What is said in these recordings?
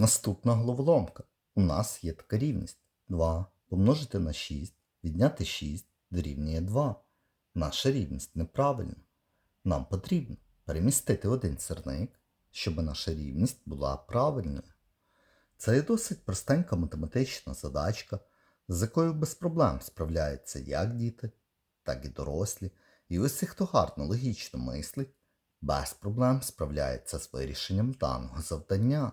Наступна головоломка. У нас є така рівність. 2 помножити на 6, відняти 6 дорівнює 2. Наша рівність неправильна. Нам потрібно перемістити один сірник, щоб наша рівність була правильною. Це є досить простенька математична задачка, з якою без проблем справляються як діти, так і дорослі. І усі, хто гарно логічно мислить, без проблем справляється з вирішенням даного завдання.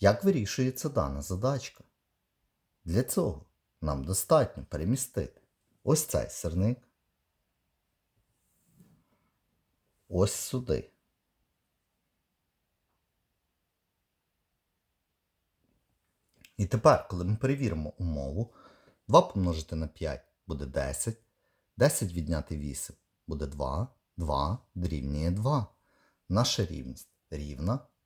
Як вирішується дана задачка? Для цього нам достатньо перемістити ось цей сирник ось сюди. І тепер, коли ми перевіримо умову, 2 помножити на 5 буде 10, 10 відняти 8 буде 2, 2 дорівнює 2. Наша рівність рівна,